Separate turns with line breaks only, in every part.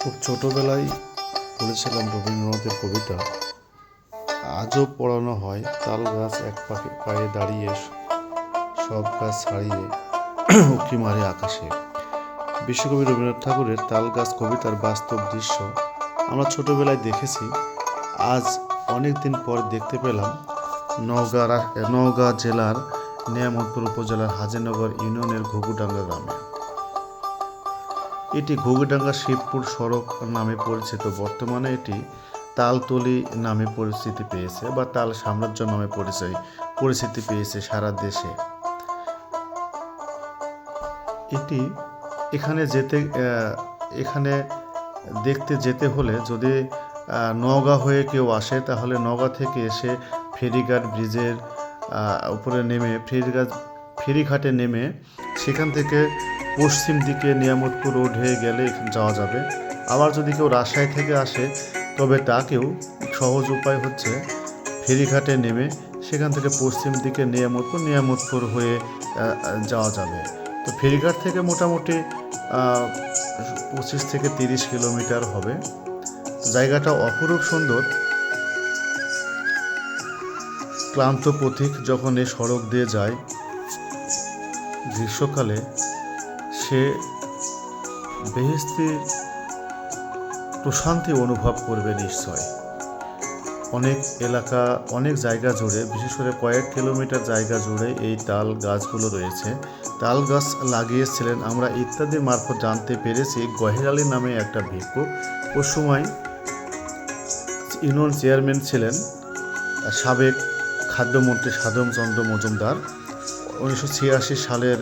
খুব ছোটোবেলায় পড়েছিলাম রবীন্দ্রনাথের কবিতা, আজও পড়ানো হয় তাল গাছ এক পাখি পায়ে দাঁড়িয়ে সব গাছ ছাড়িয়ে উঁকি মারে আকাশে। বিশ্বকবি রবীন্দ্রনাথ ঠাকুরের তাল গাছ কবিতার বাস্তব দৃশ্য আমরা ছোটোবেলায় দেখেছি। আজ অনেক দিন পর দেখতে পেলাম নওগাঁ নওগাঁ জেলার নিয়ামতপুর উপজেলার হাজিনগর ইউনিয়নের ঘুঘুডাঙ্গা গ্রামে। এটি ঘুঘুডাঙ্গা শিবপুর সড়ক নামে পরিচিত। বর্তমানে এটি তালতলি নামে পরিচিতি পেয়েছে বা তাল সাম্রাজ্য নামে পরিচয়, পরিচিতি পেয়েছে সারা দেশে। এটি এখানে যেতে এখানে দেখতে যেতে হলে যদি নওগাঁ হয়ে কেউ আসে তাহলে নওগাঁ থেকে এসে ফেরিঘাট ব্রিজের উপরে নেমে, ফেরিঘাট, ফেরিঘাটে নেমে সেখান থেকে পশ্চিম দিকে নিয়ামতপুর রোড হয়ে গেলে যাওয়া যাবে। আবার যদি কেউ রাজশাহী থেকে আসে, তবে তাকেও সহজ উপায় হচ্ছে ফেরিঘাটে নেমে সেখান থেকে পশ্চিম দিকে নিয়ামতপুর নিয়ামতপুর হয়ে যাওয়া যাবে। তো ফেরিঘাট থেকে মোটামুটি পঁচিশ থেকে তিরিশ কিলোমিটার হবে। জায়গাটা অপরূপ সুন্দর। ক্লান্ত পথিক যখন এই সড়ক দিয়ে যায়, গ্রীষ্মকালে সে বেহেস্তি প্রশান্তি অনুভব করবে নিশ্চয়। অনেক এলাকা, অনেক জায়গা জুড়ে, বিশেষ করে কয়েক কিলোমিটার জায়গা জুড়ে এই তাল গাছগুলো রয়েছে। তাল গাছ লাগিয়েছিলেন আমরা ইত্যাদি মারফত জানতে পেরেছি। গহের আলী নামে একটা ভিক্ষুক। ও সময় ইউনিয়ন চেয়ারম্যান ছিলেন সাবেক খাদ্যমন্ত্রী সাধনচন্দ্র মজুমদার। উনিশশো ছিয়াশি সালের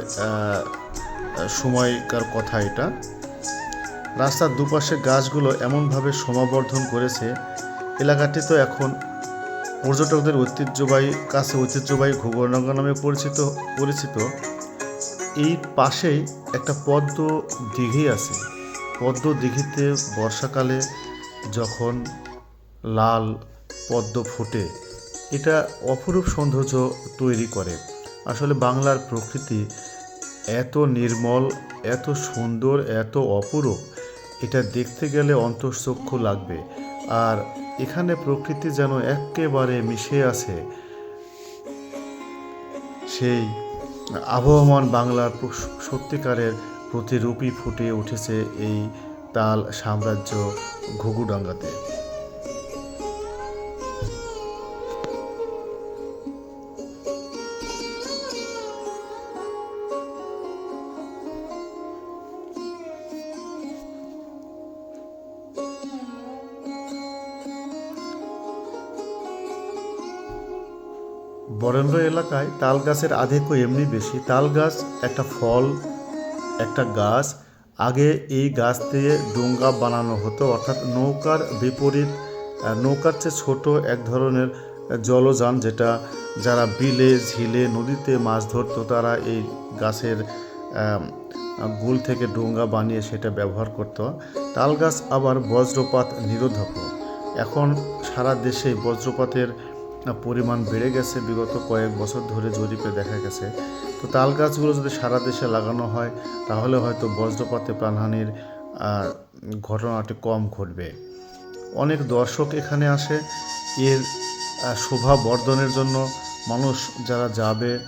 সময়কার কথা এটা। রাস্তার দুপাশে গাছগুলো এমনভাবে সমাবর্ধন করেছে, এলাকাটি তো এখন পর্যটকদের ঐতিহ্যবাহী, কাছে ঐতিহ্যবাহী ঘুগরডাঙ্গা নামে পরিচিত পরিচিত। এই পাশেই একটা পদ্ম দিঘি আছে। পদ্ম দিঘিতে বর্ষাকালে যখন লাল পদ্ম ফোটে, এটা অপরূপ সৌন্দর্য তৈরি করে। আসলে বাংলার প্রকৃতি এত নির্মল, এত সুন্দর, এত অপরূপ। এটা দেখতে গেলে অন্তঃচক্ষু লাগবে। আর এখানে প্রকৃতি যেন একেবারে মিশে আছে। সেই আবহমান বাংলার সত্যিকারের প্রতিরূপই ফুটে উঠেছে এই তাল সাম্রাজ্য ঘুঘুডাঙ্গাতে। বরেন্দ্র এলাকায় তাল গাছের আধিক্য এমনি বেশি। তাল গাছ একটা ফল, একটা গাছ। আগে এই গাছ দিয়ে ডোঙ্গা বানানো হতো, অর্থাৎ নৌকার বিপরীত নৌকার চেয়ে ছোট এক ধরনের জলযান যেটা যারা বিলে, ঝিলে, নদীতে মাছ ধরতো, তারা এই গাছের গুল থেকে ডোঙ্গা বানিয়ে সেটা ব্যবহার করত। তাল গাছ আবার বজ্রপাত নিরোধক। এখন সারা দেশে বজ্রপাতের পরিমাণ বেড়ে গেছে বিগত কয়েক বছর ধরে জরিপে দেখা গেছে। তো তাল গাছগুলো যদি সারা দেশে লাগানো হয়, তাহলে হয়তো বজ্রপাতে প্রাণহানির ঘটনাটি কম ঘটবে। অনেক দর্শক এখানে আসে, এর শোভা বর্ধনের জন্য। মানুষ যারা যাবে